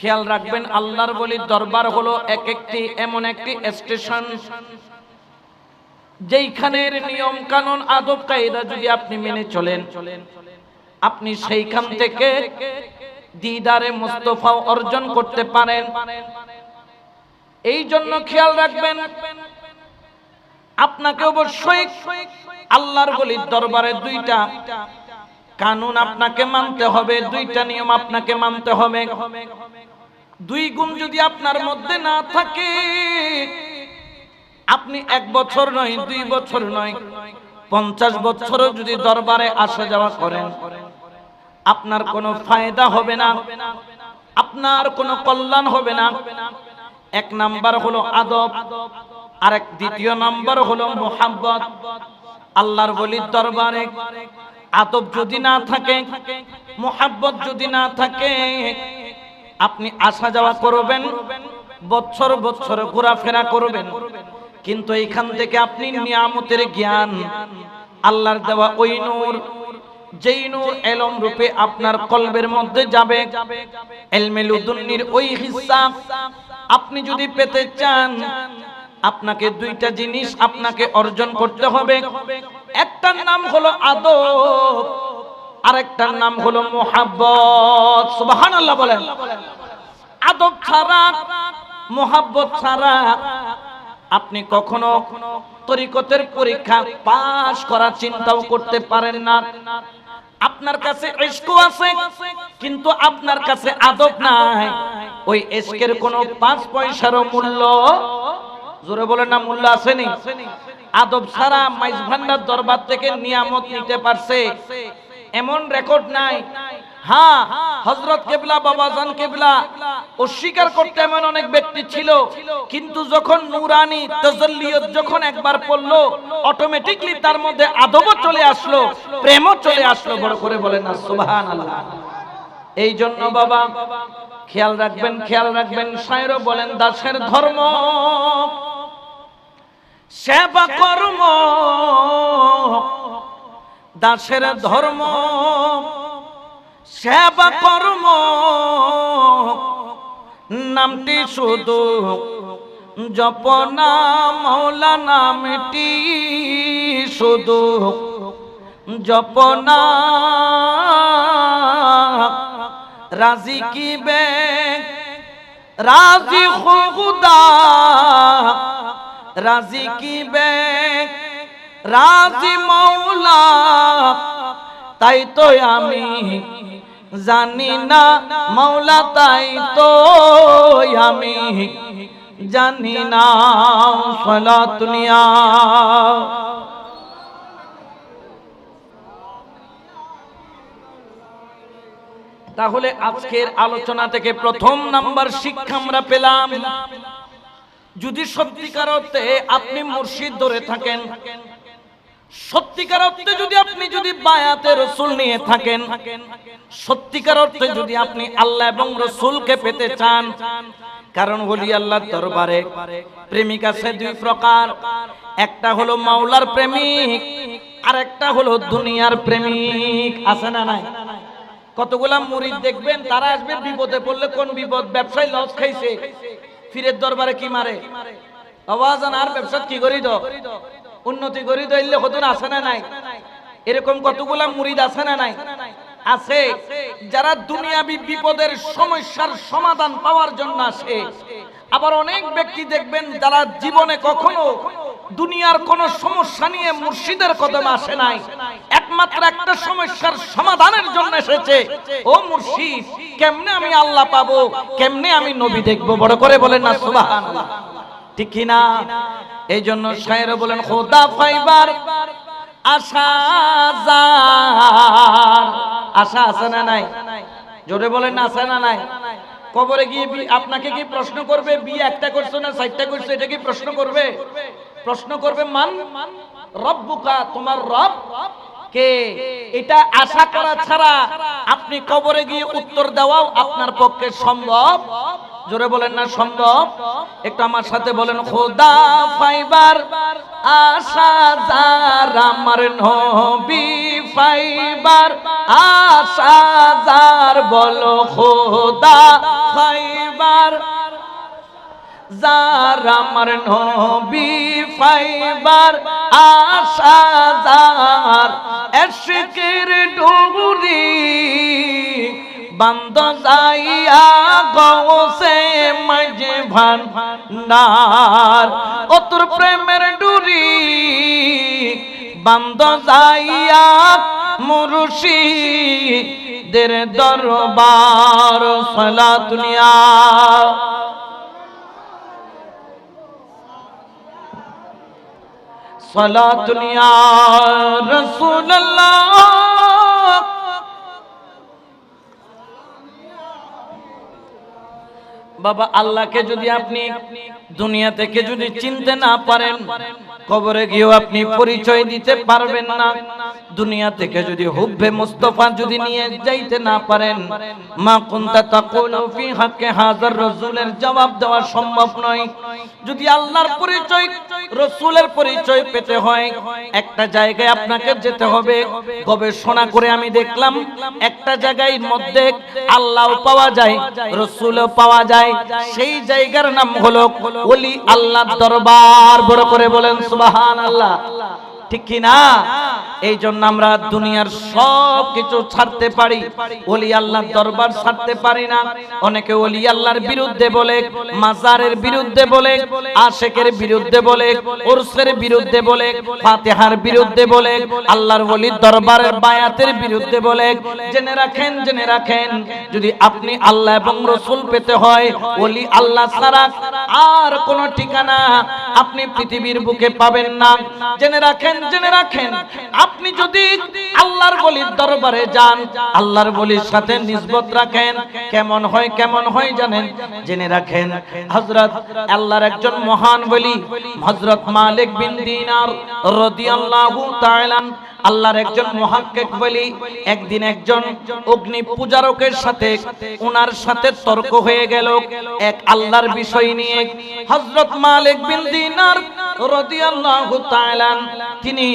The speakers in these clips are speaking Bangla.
খেয়াল রাখবেন, আল্লাহর বলির দরবার হলো এক একটি, এমন একটি স্টেশন। যেইখানের নিয়ম কানুন, আদব কায়দা যদি আপনি মেনে চলেন, আপনি সেইখান থেকে দিদারে মুস্তফা অর্জন করতে পারেন। এই জন্য খেয়াল রাখবেন, আপনাকে অবশ্যই আল্লাহর বলির দরবারে দুইটা কানুন আপনাকে মানতে হবে, দুইটা নিয়ম আপনাকে মানতে হবে। দুই গুণ যদি আপনার মধ্যে না থাকে, আপনি এক বছর নয়, দুই বছর নয়, পঞ্চাশ বছরও যদি দরবারে আসা যাওয়া করেন, আপনার কোনো ফায়দা হবে না, আপনার কোনো কল্যাণ হবে না। এক নাম্বার হলো আদব আর এক দ্বিতীয় নাম্বার হলো মোহাব্বত। আল্লাহর বলির দরবারে আদব যদি না থাকে, মোহাব্বত যদি না থাকে আপনি আসা যাওয়া করবেন, বছর বছর ঘোরাফেরা করবেন। কিন্তু এখান থেকে আপনি নিয়ামতের জ্ঞান, আল্লাহর দেওয়া ওই নূর, যেই নূর এলম রূপে আপনার কলবের মধ্যে যাবে। এলমেলুদুন্নির ওই হিস্সা আপনি যদি পেতে চান, আপনাকে দুইটা জিনিস আপনাকে অর্জন করতে হবে। একটার নাম হলো আদব। আরেকটার নাম হলো মোহাব্বত। সুবহানাল্লাহ বলেন। আদব ছাড়া, মোহাব্বত ছাড়া আপনি কখনো তরিকতের পরীক্ষা পাশ করার চিন্তাও করতে পারেন না। আপনার কাছে ইশকও আছে, কিন্তু আপনার কাছে আদব নাই। ওই ইশকের কোনো পাঁচ পয়সারও মূল্য, জোরে বলে না, মূল্য আসেনি। আদব ছাড়া মাইজ ভান্ডার দরবার থেকে নিয়ামত নিতে পারছে। এমন রেকর্ড নাই। হ্যাঁ হজরত কেবলা বাবা জান কেবলা অস্বীকার করতে এমন অনেক ব্যক্তি ছিল। কিন্তু যখন নুরানি তজল্লিয়ত যখন একবার পড়ল অটোমেটিকলি তার মধ্যে আদবও চলে আসলো, প্রেমও চলে আসলো, বড় করে বলেন না সুবহান আল্লাহ এই জন্য বাবা, খেয়াল রাখবেন খেয়াল রাখবেন সায়রও বলেন, দাসের ধর্ম, সেবা কর্ম দাসের ধর্ম, সেবা কর্ম। নামটি শুধু জপনা মৌলা নামটি শুধু জপনা রাজি কি বে? রাজি খুদা রাজি কি বে? রাজি মৌলা, তাই তো আমি জানি না, মৌলা, তাই তো আমি জানি না, ফলা দুনিয়া। তাহলে আজকের আলোচনা থেকে প্রথম নাম্বার শিক্ষা আমরা পেলাম। যদি সত্যিকার অর্থে আপনি মুর্শিদ ধরে থাকেন সত্যিকার অর্থে যদি আপনি যদি বায়াতে রসুল নিয়ে থাকেন, সত্যিকার অর্থে যদি আপনি আল্লাহ এবং রসুলকে পেতে চান, কারণ বলি আল্লাহ দরবারে প্রেমিক আছে দুই প্রকার। একটা হলো মাওলার প্রেমিক আর একটা হলো দুনিয়ার প্রেমিক। আছে না নাই? কতগুলা মুরিদ দেখবেন, তারা আসবে বিপদে পড়লে কোন বিপদ? ব্যবসায় লস খাইছে, ফিরের দরবারে কি মারে? আওয়াজ আর ব্যবসা কি করি তো? উন্নতি করি তো এলে আছে না নাই? এরকম কতগুলা মুরিদ আছে না নাই? আছে। যারা দুনিয়াবি বিপদের সমস্যার সমাধান পাওয়ার জন্য আসে। আবার অনেক ব্যক্তি দেখবেন যারা জীবনে কখনো দুনিয়ার কোন সমস্যা নিয়ে মুর্শিদের কদম আসে নাই। একমাত্র একটা সমস্যার সমাধানের জন্য এসেছে। ও মুর্শিদ, কেমনে আমি আল্লাহ পাবো? কেমনে আমি নবী দেখব? বড় করে বলেন না, সুবহানাল্লাহ। ঠিক এই জন্য শায়ের বলেন, খোদা ফাইবার, আশা আশা আছে না নাই? জোরে বলেন, আছে না নাই? কবরে গিয়ে আপনাকে কি প্রশ্ন করবে? বিয়ে একটা করছ না চারটা করছ? এটা কি প্রশ্ন করবে? প্রশ্ন করবে, মান রব্বুকা, তোমার রব কে? এটা আশা করা ছাড়া আপনি কবরে গিয়ে উত্তর দেওয়াও আপনার পক্ষে সম্ভব জোরে বলেন না, সম্ভব? একটু আমার সাথে বলেন, খোদা ফাইবার, আশা যার, আমার নবী ফাইবার, আশা যার, বলো খোদা ফাইবার, যার, আমার নবী ফাইবার, আশা যার, এশকের ডুরি বান্দ যাইয়া গৌসে মাঝে ভান্ডার ও তোর প্রেমের ডুরি। বান্দ যাইয়া মুরুষি দের দরবার, সলা দুনিয়া। সালাতুন ইয়া রাসূলুল্লাহ। বাবা আল্লাহকে যদি আপনি দুনিয়া থেকে যদি চিনতে না পারেন কবরে গিয়েও আপনি পরিচয় দিতে পারবেন না। দুনিয়া থেকে যদি হুব্বে মুস্তফা যদি নিয়ে যাইতে না পারেন, মা কুনতা তাকুলু ফি হাক্কে হাজার রাসূলের জবাব দেওয়া সম্ভব নয়। যদি আল্লাহর পরিচয়, রসুলের পরিচয় পেতে হয়, একটা জায়গায় আপনাকে যেতে হবে। গবেষণা করে আমি দেখলাম, একটা জায়গায় মধ্যে আল্লাহও পাওয়া যায়, রসুলও পাওয়া যায়। সেই জায়গার নাম হলো ওলি আল্লাহর দরবার। বড় করে বলেন সুবাহান আল্লাহ ঠিক কি না এই জন্য আমরা দুনিয়ার সব কিছু ছাড়তে পারি। ওলি আল্লাহর দরবার ছাড়তে পারি না। অনেকে ওলি আল্লাহর বিরুদ্ধে বলে, মাজারের বিরুদ্ধে বলে, আশেকের বিরুদ্ধে বলে, ওরসের বিরুদ্ধে বলে, ফাতিহার বিরুদ্ধে বলে, আল্লাহর ওলির দরবারের বায়াতের বিরুদ্ধে বলে। জেনে রাখেন জেনে রাখেন, যদি আপনি আল্লাহ এবং রসুল পেতে হয়, ওলি আল্লাহ ছাড়া আর কোন ঠিকানা আপনি পৃথিবীর বুকে পাবেন না। জেনে রাখেন জেনে রাখেন। আপনি যদি আল্লাহর বলির দরবারে যান, আল্লাহর বলির সাথে নিসবত রাখেন। কেমন হয় কেমন হয় জানেন? জেনে রাখেন, হযরত আল্লাহর একজন মহান বলি, হযরত মালিক বিন দিনার রাদিয়াল্লাহু তাআলা আল্লাহর একজন মহাক্কিক বলি, একদিন একজন অগ্নি পূজারকের সাথে ওনার সাথে তর্ক হয়ে গেল। এক আল্লাহর বিষয় নিয়ে হযরত মালিক বিন দিনার রাদিয়াল্লাহু তাআলা তিনি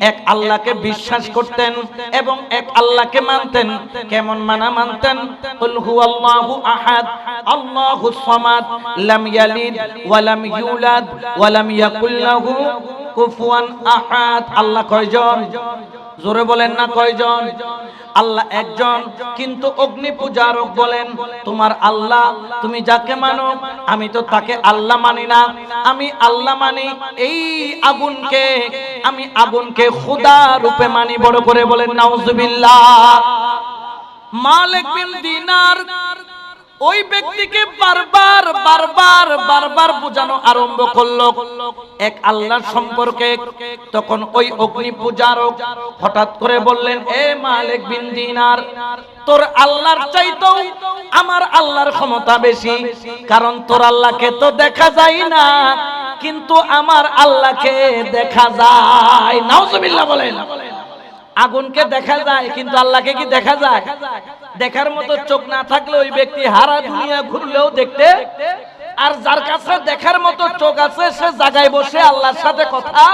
এক আল্লাহকে বিশ্বাস করতেন এবং এক আল্লাহকে মানতেন। কেমন মানা মানতেন? কুল হুয়াল্লাহু আহাদ আল্লাহুস সামাদ, লাম ইয়ালিদ ইউলাদ ইয়াকুল লাহু কুফুয়ান আহাদ, আল্লাহ কয়জন? জোরে বলেন না কয়জন? আল্লাহ একজন, কিন্তু অগ্নি পূজারক বলেন, তোমার আল্লাহ, তুমি যাকে মানো, আমি তো তাকে আল্লাহ মানি না। আমি আল্লাহ মানি, এই আগুনকে, আমি আগুনকে খুদা রূপে মানি। বড় করে বলেন, নাউজুবিল্লাহ। মালিক বিন দিনার ওই ব্যক্তিকে বারবার বারবার বারবার বোঝানো আরম্ভ করল। এক আল্লাহর সম্পর্কে তখন ওই অগ্নি পূজারক হঠাৎ করে বললেন, এ মালিক বিন দিনার, তোর আল্লাহর চাইতেও আমার আল্লাহর ক্ষমতা বেশি। কারণ তোর আল্লাহকে তো দেখা যায় না, কিন্তু আমার আল্লাহকে দেখা যায়। নাউজুবিল্লাহ বলেন। আগুনকে দেখা যায়, কিন্তু আল্লাহকে কি দেখা যায়? দেখার মতো চোখ না থাকলে ওই ব্যক্তি হারা দুনিয়া ঘুরলেও দেখতে আর যার কাছে দেখার মতো চোখ আছে, সে জায়গায় বসে আল্লাহর সাথে কথা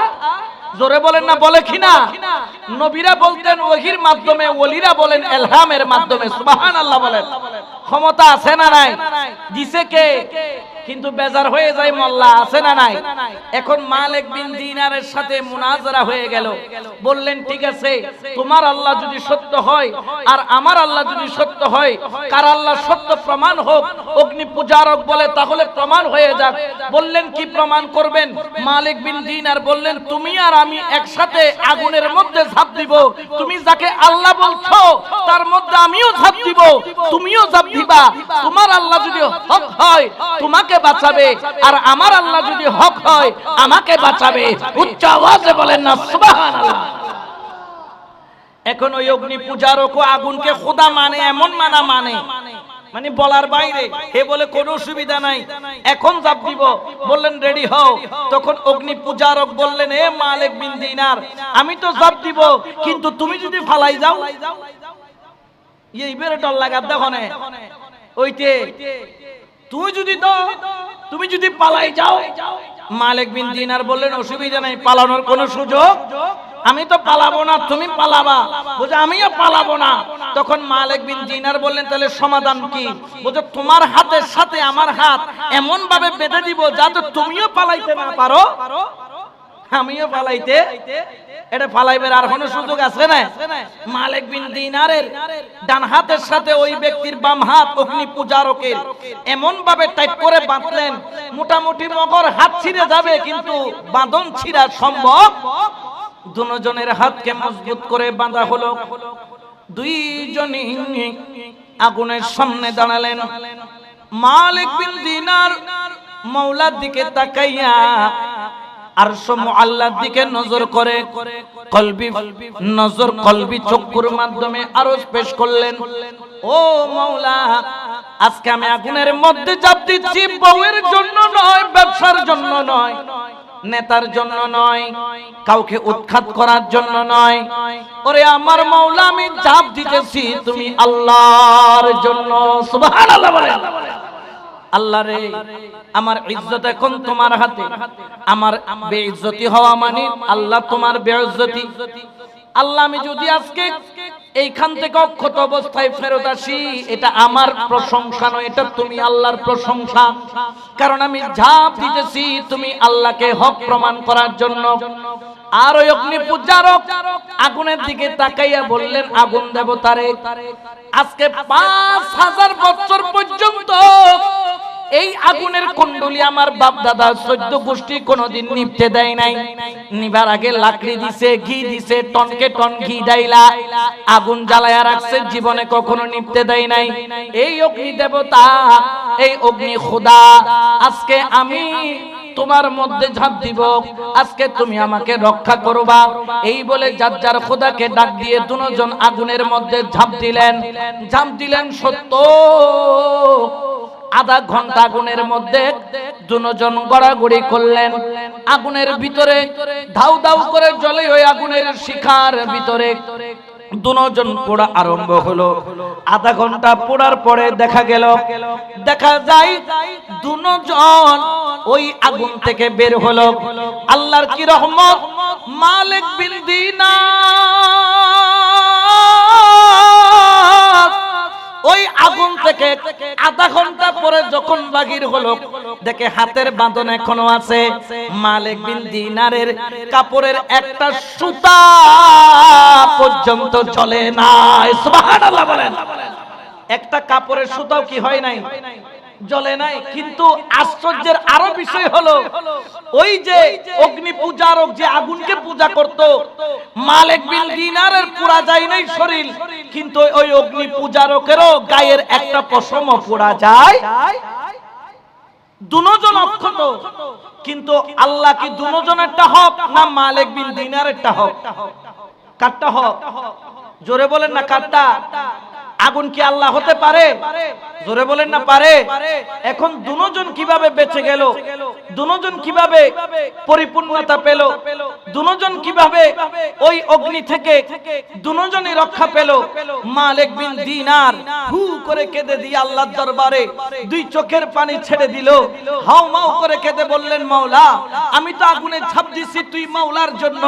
জোরে বলেন না, বলে কিনা নবীরা বলতেন, ওহির মাধ্যমে, ওলিরা বলেন, এলহামের মাধ্যমে সুবাহান আল্লাহ বলেন। ক্ষমতা আছে না নাই? দিছে কে? কিন্তু বেজার হয়ে যায়, মোল্লা, আছে না নাই? এখন মালিক বিন দিনারের সাথে মুনাজারা হয়ে গেল। বললেন, ঠিক আছে, তোমার আল্লাহ যদি সত্য হয় আর আমার আল্লাহ যদি সত্য হয়, কার আল্লাহ সত্য প্রমাণ হোক? অগ্নি পূজারক বলে, তাহলে প্রমাণ হয়ে যাক। বললেন, কি প্রমাণ করবেন? মালিক বিন দিনার বললেন, তুমি আর আমি একসাথে আগুনের মধ্যে ঝাঁপ দিব। তুমি যাকে আল্লাহ বলছো, তার মধ্যে আমিও ঝাঁপ দিব। তুমিও ঝাঁপ দিবা। তোমার আল্লাহ যদি হক হয়, তোমাকে বাঁচাবে। আর আমার আল্লাহ যদি হক হয়, আমাকে বাঁচাবে। উচ্চ আওয়াজে বলেন না, সুবহানাল্লাহ। এখন ওই অগ্নি পূজারক আগুনকে খোদা মানে এমন মানা মানে। মানে বলার বাইরে, হে বলে কোনো সুবিধা নাই। এখন জাপ দিব। বললেন, রেডি হও। তখন অগ্নি পূজারক বললেন, এ মালিক বিন দিনার, আমি তো জাপ দিব, কিন্তু তুমি যদি ফালাই যাও। এই বেড়ে ডর লাগার দেখো ওইতে তুই যদি তুমি যদি পালাই যাও, মালিক বিন দিনার বললেন, অসুবিধা নাই, পালানোর কোনো সুযোগ? আমি তো পালাবো না, তুমি পালাবা। বুঝে, আমিও পালাবো না। তখন মালিক বিন দিনার বললেন, তাহলে সমাধান কি? বুঝে, তোমার হাতের সাথে আমার হাত এমন ভাবে বেঁধে দিব, যাতে তুমিও পালাইতে না পারো। আমিও পালাইতে এটা পালাইবার আর কোনো সুযোগ আছে না মালিক বিন দিনারের ডান হাতের সাথে ওই ব্যক্তির বাম হাত অগ্নি পূজারকের এমন ভাবে টাইট করে বাঁধলেন, মোটামুটি মগর হাত ছিঁড়ে যাবে, কিন্তু বাঁধন ছিঁড়া সম্ভব? দুজনের হাতকে মজবুত করে বাঁধা হলো। দুইজনই আগুনের সামনে দাঁড়ালেন। মালিক বিন দিনার মৌলার দিকে তাকাইয়া জন্য নয়, ব্যবসার জন্য নয়, নেতার জন্য নয়, কাউকে উৎখাত করার জন্য নয়। ওরে আমার মাওলা, আমি চাপ দিতেছি, তুমি আল্লাহর জন্য আল্লাহ রে আমার ইজ্জত এখন তোমার হাতে। আমার বেইজ্জতি হওয়া মানে আল্লাহ তোমার বেইজ্জতি আল্লাহ আমি যদি আজকে এইখান থেকে অক্ষত অবস্থায় ফেরত আসি এটা আমার প্রশংসা নয় এটা তুমি আল্লাহর প্রশংসা। কারণ আমি ঝাঁপ দিতেছি তুমি আল্লাহকে হক প্রমাণ করার জন্য। আর ওই অগ্নি পূজারক আগুনের দিকে তাকাইয়া বললেন আগুন দেবতারে আজকে পাঁচ হাজার বছর পর্যন্ত এই আগুনের কুণ্ডলি আমার বাপ দাদা চোদ্দ গোষ্ঠী কোনোদিন নিপতে দেয় নাই। নিবার আগে লাকড়ি দিছে, ঘি দিছে, টনকে টন ঘি ডাইলা আগুন জ্বালায়া রাখছে, জীবনে কখনো নিপতে দেয় নাই। এই অগ্নি দেবতা, এই অগ্নি খোদা, আজকে আমি তোমার মধ্যে ঝাঁপ দিব। আজকে তুমি আমাকে রক্ষা করবা। এই বলে যার যার খোদাকে ডাক দিয়ে দুজন আগুনের মধ্যে ঝাঁপ দিলেন। ঝাঁপ দিলেন সত্য। আধা ঘণ্টা আগুনের মধ্যে দুজন গড়াগড়ি করলেন। আগুনের ভিতরে ধাউ ধাউ করে জলে ওই আগুনের শিখার ভিতরে দুজন পোড়া আরম্ভ হলো। আধা ঘণ্টা পোড়ার পরে দেখা গেল, দেখা যায় দুজন ওই আগুন থেকে বের হলো। আল্লাহর কি রহমত? মালিক দিনার। ওই আগুন থেকে আধা ঘণ্টা পরে যখন বাগির হলো, দেখে হাতের বাঁধন এখনও আছে। মালিক বিন দিনারের কাপড়ের একটা সুতা পর্যন্ত চলে না একটা কাপড়ের সুতাও কি হয় নাই? জ্বলে নাই। কিন্তু আশ্চর্যের আরও বিষয় হলো, ওই যে অগ্নি পূজারক যে আগুনকে পূজা করত, মালিক বিন দিনারের পুরা যায় নাই শরীর, কিন্তু ওই অগ্নি পূজারকেরও গায়ের একটা পশমও পোড়া যায়। দুজন অক্ষত, কিন্তু আল্লাহ কি দুজনেরটা হক না মালিক বিন দিনারেরটা হক? কারটা হক? জোরে বলেন না কারটা? আগুন কি আল্লাহ হতে পারে? জোরে বলেন না, পারে। এখন দুজন কীভাবে বেঁচে গেল? দুজন কীভাবে পরিপূর্ণতা পেল? দুজন কীভাবে ওই অগ্নি থেকে দুজনই রক্ষা পেল? মালিক বিন দিনার হু করে কেঁদে দিয়ে আল্লাহর দরবারে দুই চোখের পানি ছেড়ে দিল। হাউ মাউ করে কেঁদে বললেন, মাওলা, আমি তো আগুনে ছাপ দিছি তুই মাওলার জন্য।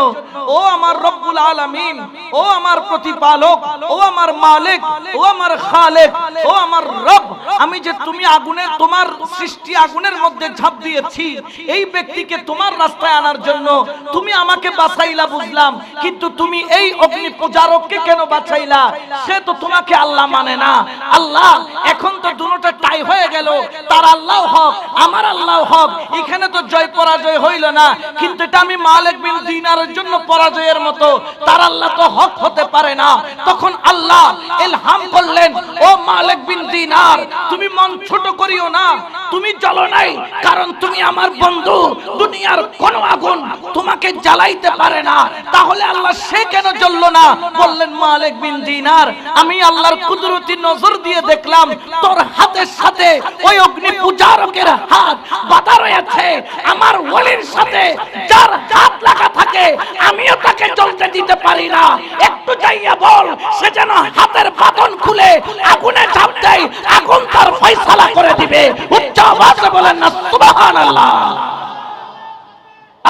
ও আমার রব্বুল আলামিন, ও আমার প্রতিপালক, ও আমার মালিক, ও আমার খালেক, ও আমার রব, আমি যে তুমি আগুনে, তোমার সৃষ্টি আগুনের মধ্যে ঝাঁপ দিয়েছি, এই ব্যক্তিকে তোমার রাস্তায় আনার জন্য তুমি আমাকে বাঁচাইলা বুঝলাম, কিন্তু তুমি এই অগ্নি পূজারককে কেন বাঁচাইলা সে তো তোমাকে আল্লাহ মানে না। আল্লাহ, এখন তো দুটোটা টাই হয়ে গেল। তার আল্লাহ হক, আমার আল্লাহ হক। এখানে তো জয় পরাজয় হইল না, কিন্তু এটা আমি মালিক বিন দিনারের জন্য পরাজয়ের মতো। তার আল্লাহ তো হক হতে পারে না। তখন আল্লাহ ইলহাম করলেন, ও মালিক বিন দিনার, তুমি মন ছোট করিও না, তুমি জ্বলো নাই, কারণ তুমি আমার বন্ধু, দুনিয়ার কোন আগুন তোমাকে জ্বালাইতে পারে না। তাহলে আল্লাহ সে কেন জ্বললো না? বললেন, মালিক বিন দিনার, আমি আল্লাহর কুদরতি নজর দিয়ে দেখলাম, তোর হাতের সাথে ওই অগ্নি পূজারকের হাত বাধা রয়েছে। আমার ওলির সাথে যার হাত লাগা থাকে, আমিও তাকে জ্বলতে দিতে পারি না। একটু যাইয়া বল, সে যেন হাতের বাঁধন খুলে আগুনে ঝাঁপ দেয়, আগুন তার ফয়সালা করে দিবে। উচ্চ আওয়াজে বলেন না, সুবহানাল্লাহ।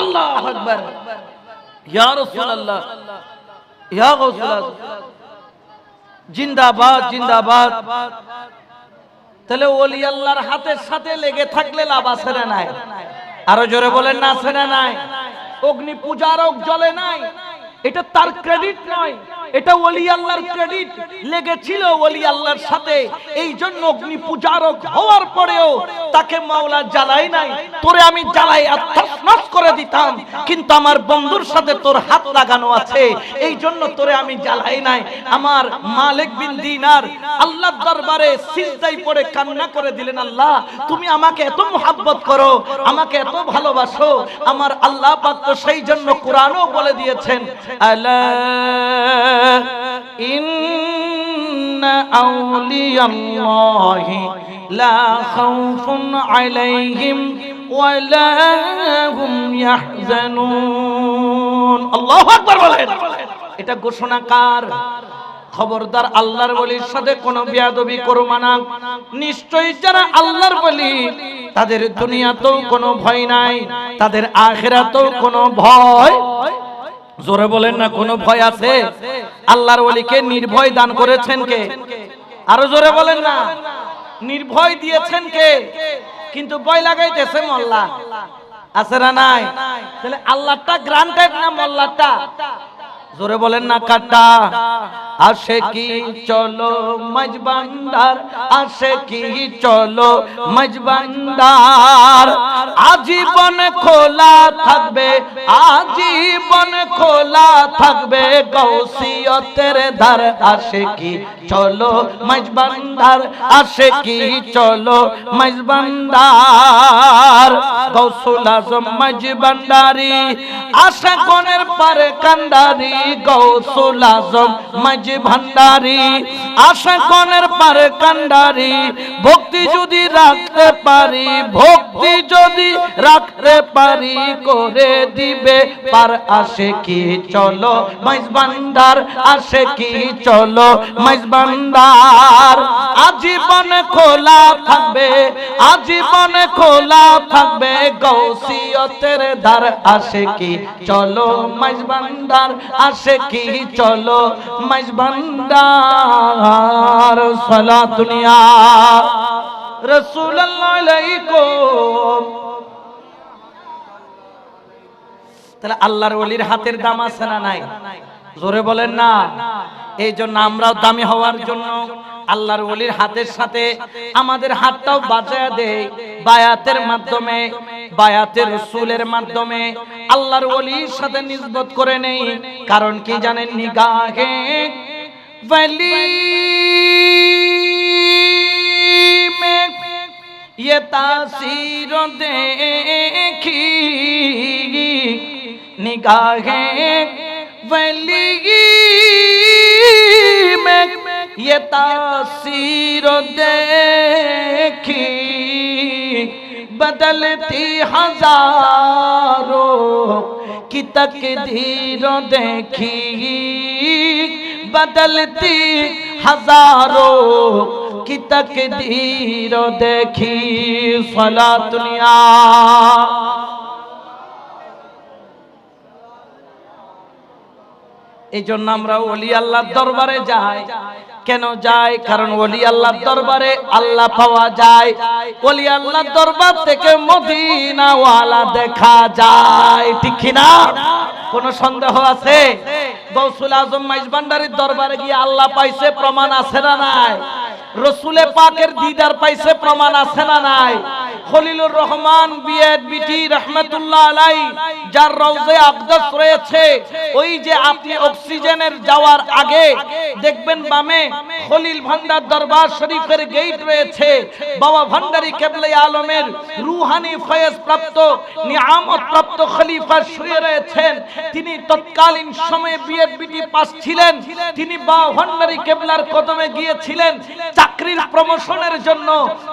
আল্লাহ আকবার। ইয়া রাসূলুল্লাহ, ইয়া গাউসুল জিন্দাবাদ জিন্দাবাদ। তাহলে ওলি আল্লাহর হাতের সাথে লেগে থাকলে লাভ আছে না নাই? আরও জোরে বলেন না, আছে না নাই? অগ্নি পূজারক জ্বলে নাই? এটা তার ক্রেডিট নয়। এটা ওলি আল্লাহর ক্রেডিট লেগেছিল ওলি আল্লাহর সাথে। এই জন্য অগ্নি পূজারক হওয়ার পরেও তাকে মাওলা জ্বালাই নাই। তোরে আমি জ্বালাই আত্মস্নাস করে দিতাম, কিন্তু আমার বন্ধুর সাথে তোর হাত লাগানো আছে। এই জন্য তোরে আমি জ্বালাই নাই। আমার মালিক বিন দিনার আল্লাহর দরবারে সিজদাই পড়ে কান্না করে দিলেন, আল্লাহ, তুমি আমাকে এত মোহাব্বত করো, আমাকে এত ভালোবাসো। আমার আল্লাহ পাক তো সেই জন্য কোরআনও বলে দিয়েছেন, আলা ইন্না আউলিয়াল্লাহি লা খাউফুন আলাইহিম ওয়ালা হুম ইয়াহজানুন আল্লাহু আকবার বলেন। এটা ঘোষণা কার? খবরদার আল্লাহর বলির সাথে কোনো বিয়াদবি করো মানা নিশ্চয়ই যারা আল্লাহর বলি, তাদের দুনিয়াতেও কোনো ভয় নাই, তাদের আখেরাতেও কোনো ভয়। জোরে বলেন না, কোনো ভয় আছে? আল্লাহর ওলিকে নির্ভয় দান করেছেন কে? আরও জোরে বলেন না, নির্ভয় দিয়েছেন কে? কিন্তু ভয় লাগাইতেছে মোল্লা। আছে না নাই? তাহলে আল্লাহটা গ্রান্টেড না মোল্লাটা? জোরে বলেন না কাটা আসে কি চলো মজবান্ডার আসে কি চলো মজবান্ডার আজীবন খোলা থাকবে, আজীবন খোলা থাকবে গৌসিয়তের ধার। আসে কি চলো মজবান্ডার আসে কি চলো মজবান্ডার গৌসুল আজম মজবান্ডারি আশা কোনের পারে কান্ডারি। গৌসুল আজম মাঝি ভান্ডারি আশা কনের পারে কান্ডারি ভক্তি যদি রাখতে পারি ভক্তি যদি রাখতে পারি করে দিবে, পার আসে কি চলো? মাইজ ভান্ডার আসে কি চলো? মাইজ ভান্ডার আজীবন খোলা থাকবে, আজীবন খোলা থাকবে গৌসিয়তের ধার আসে কি চলো? মাইজ ভান্ডার আসে কি চলো? মাইজ ভান্ডার সালা দুনিয়া। রসুল্লাহ আলাইকুম। তাহলে আল্লাহর ওলির হাতের দাম আছে না নাই? জোরে বলেন না। এই জন্য আমরাও দামি হওয়ার জন্য আল্লাহর ওলির হাতের সাথে আমাদের হাতটাও বাঁচায় দেয় বায়াতের মাধ্যমে, বায়াতের রসুলের মাধ্যমে আল্লাহর ওলির সাথে নিসবত করে নেই। কারণ কি জানেন নিগাহে? वली ये तासीर देखी, निगाहें वली में, ये तासीर देखी, बदलती हज़ारों की तकदीर देखी, बदलती हज़ारों কি তকদীর দেখি সলা দুনিয়া। এই জন্য আমরা ওলি আল্লাহর দরবারে যাই। কেন যাই? কারণ ওলি আল্লাহর দরবারে আল্লাহ পাওয়া যায়। ওলি আল্লাহর দরবার থেকে মদিনা ওয়ালা দেখা যায়। ঠিক না কোন সন্দেহ আছে? গৌসুল আজম মাইজবান্ডারির দরবারে গিয়ে আল্লাহ পাইছে, প্রমাণ আছে না নাই? রসুলে পাকের দিদার পাইছে প্রমাণ আছে না নাই? খলিলুর রহমান বিএড বিটি রহমতুল্লাহ আলাই, যার রওজে আকদাস রয়েছে, ওই যে আপনি অক্সিজেনের যাওয়ার আগে দেখবেন বামে খলিল ভান্ডার দরবার শরীফের গেট রয়েছে। বাবা ভান্ডারি কেবলে আলমের রুহানি ফয়েজ প্রাপ্ত, নিয়ামত প্রাপ্ত খলিফা শুয়ে রয়েছেন। তিনি তৎকালীন সময়ে বিএড বিটি পাস ছিলেন। তিনি বাবা ভান্ডারি কেবলার কদমে গিয়েছিলেন। চাকরির প্রমোশনের জন্য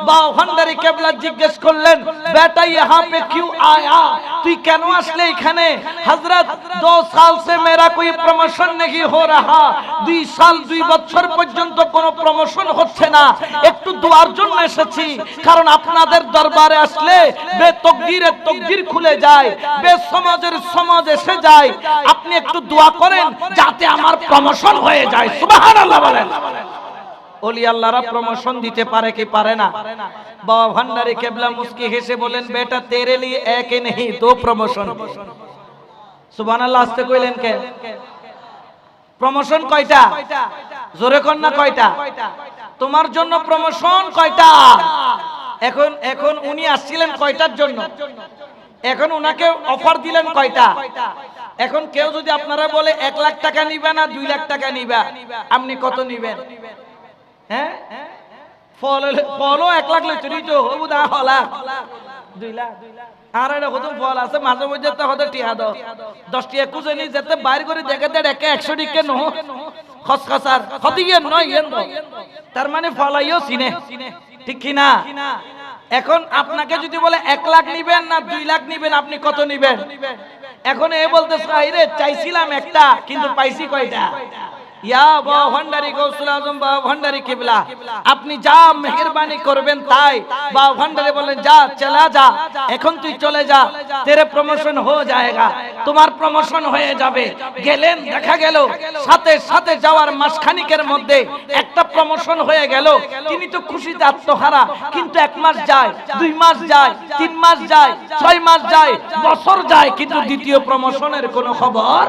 বা ওখানদারি কেবলা জিজ্ঞেস করলেন বেটা ইহা পে কিউ আয়া, তুই কেন আসলে এখানে? হজরত দো সাল সে মেরা কোই প্রমোশন নেই হো রাহা? দুই সাল, দুই বছর পর্যন্ত কোনো প্রমোশন হচ্ছে না। একটু দোয়ার জন্য এসেছি, কারণ আপনাদের দরবারে আসলে বে তকদিরের তকদির খুলে যায়, বে সমাজের সমাজ এসে যায়। আপনি একটু দোয়া করেন যাতে আমার প্রমোশন হয়ে যায়। সুবহানাল্লাহ বলেন। ওলি আল্লাহরা প্রমোশন দিতে পারে কি পারে না? বাবা ভান্ডারি কেবলা মুস্কি হেসে বলেন, বেটা, তেরে লিয়ে এক নেই দো প্রমোশন সুবহানাল্লাহ, আসতে কইলেন কে? প্রমোশন কয়টা? জোরে না কয়টা? তোমার জন্য প্রমোশন কয়টা? এখন এখন উনি আসছিলেন কয়টার জন্য? এখন উনাকে অফার দিলেন কয়টা? এখন কেউ যদি আপনারা বলে, এক লাখ টাকা নিবে না, দুই লাখ টাকা নিবা। আপনি কত নিবেন? হ্যাঁ? ফল ফলও এক লাখ লইতে নিতো হবু দুই লাখ। আর এটা কত ফল আছে? মাঝে মধ্যে তো হতে টিয়া দাও দশটি একুশ নি, যেতে বাইর করে দেখে দেড় একে একশো টিকে নো খসখসার। হতে গিয়ে নয় তার মানে ফলাইও সিনে ঠিক কি না? এখন আপনাকে যদি বলে এক লাখ নিবেন না দুই লাখ নিবেন, আপনি কত নিবেন? এখন এ বলতে চাইছিলাম একটা, কিন্তু পাইছি কয়টা? আপনি যা মেহেরবানি করবেন তাই। বাবা ভান্ডারি বলেন যা, চলা যা, এখন তুই চলে যা, তেরে প্রমোশন হয়ে যায়গা। তোমার প্রমোশন হয়ে যাবে। গেলেন, দেখা গেল, সাথে সাথে যাওয়ার মাসখানিকের মধ্যে একটা প্রমোশন হয়ে গেল। তিনি তো খুশিতে আত্মহারা, কিন্তু এক মাস যায়, দুই মাস যায়, তিন মাস যায়, ছয় মাস যায়, বছর যায়, কিন্তু দ্বিতীয় প্রমোশনের কোনো খবর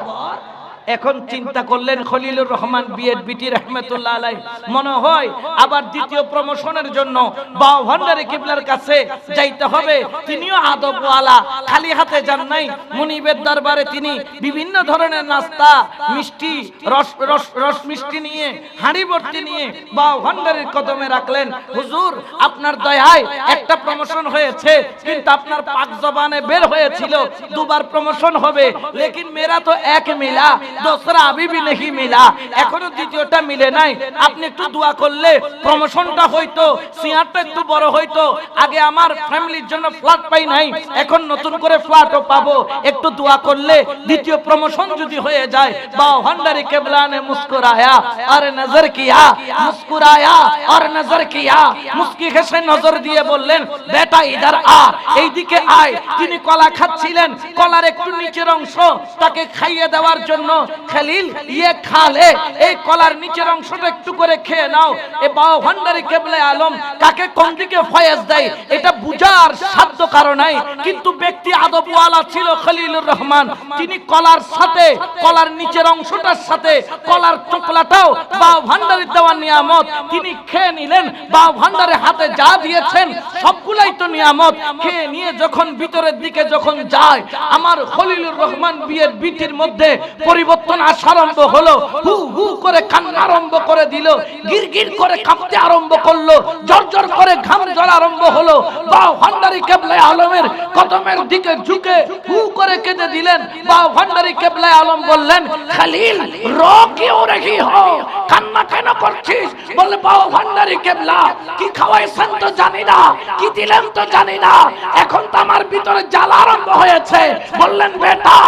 এখন চিন্তা করলেন খলিলুর রহমান বিএড বিটি রহমতুল্লাহ আলাই মনে হয় আবার দ্বিতীয় প্রমোশনের জন্য বাও ভান্ডারি কিবলার কাছে যাইতে হবে। তিনিও আদবওয়ালা, খালি হাতে যান নাই। মুনিবের দরবারে তিনি বিভিন্ন ধরনের নাস্তা, মিষ্টি, রস রস রস মিষ্টি নিয়ে, হাঁড়ি ভর্তি নিয়ে বাও ভান্ডারির কদমে রাখলেন। হুজুর, আপনার দয়ায় একটা প্রমোশন হয়েছে, কিন্তু আপনার পাক জবানে বের হয়েছিল। দুবার প্রমোশন হবে, লেকিন মেরা তো এক মিলা। দোসরা আবিবি নেহি মিলা। এখনও দ্বিতীয়টা মিলে নাই। আপনি একটু দোয়া করলে প্রমোশনটা হইতো, সিয়ারটা একটু বড় হইতো। আগে আমার ফ্যামিলির জন্য ফ্ল্যাট পাই নাই, এখন নতুন করে ফ্ল্যাটও পাবো। একটু দোয়া করলে দ্বিতীয় প্রমোশন যদি হয়ে যায় বা ভান্ডারি কেবলানে মুস্কুরায়া, আর নজর কিয়া, মুস্কুরায়া, আর নজর কিয়া। মুস্কি হেসে নজর দিয়ে বললেন, বেটা ইদার আ এইদিকে আয়। তিনি কলা খাচ্ছিলেন, কলার একটু নিচের অংশ তাকে খাইয়ে দেওয়ার জন্য খালিল ইয়ে খালে এই কলার নিচের অংশটা একটু করে খেয়ে নাও। এ বাবা ভান্ডারি কেবলে আলম, কাকে কোন দিকে ফয়েজ দেয়, এটা বুঝার সাধ্য কারণ নাই। কিন্তু ব্যক্তি আদবওয়ালা ছিল খলিলুর রহমান। তিনি কলার সাথে, কলার নিচের অংশটার সাথে, কলার চোকলাটাও বা ভান্ডারি দেওয়ার নিয়ামত। তিনি খেয়ে নিলেন বা ভান্ডারে হাতে যা দিয়েছেন, সবগুলাই তো নিয়ামত। খেয়ে নিয়ে যখন ভিতরের দিকে যখন যায়, আমার খলিলুর রহমান বিয়ের বিটির মধ্যে পরিবর্তন আসা আরম্ভ হলো। হু হু করে কান্না আরম্ভ করে দিল গির গির করে কাঁপতে আরম্ভ করল জর জর করে ঘাম জল আরম্ভ হলো। বা ভান্ডারি কেবলায় আলমের কদমের দিকে ঝুঁকে হু করে কেঁদে দিলেন। বা ভান্ডারি কেবলায় আলম বললেন, খালিল রো কেউ রেখি হো? কান্না কেন করছিস? বলে বাবা ভান্ডারি কেবলা, কি খাওয়াইছেন তো জানি না, কি দিলেন তো জানি না। এখন তো আমার ভিতরে জ্বালা আরম্ভ হয়েছে। বললেন, বেটা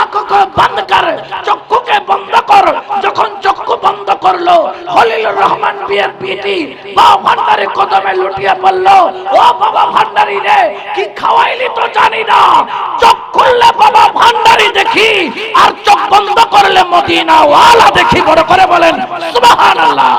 আঁখকে বন্ধ কর। চক্ষুকে বন্ধ কর। যখন চক্ষু বন্ধ করল হলিল রহমান বিয়ের বিটি বাবা ভান্ডারে কদমে লুটিয়ে পড়ল। ও বাবা ভান্ডারি রে, কি খাওয়াইলি তো জানি না। চোখ খুললে বাবা ভান্ডারি দেখি, আর চোখ বন্ধ করলে মদিনা ওয়ালা দেখি। বড় করে বলেন, সুবহানাল্লাহ।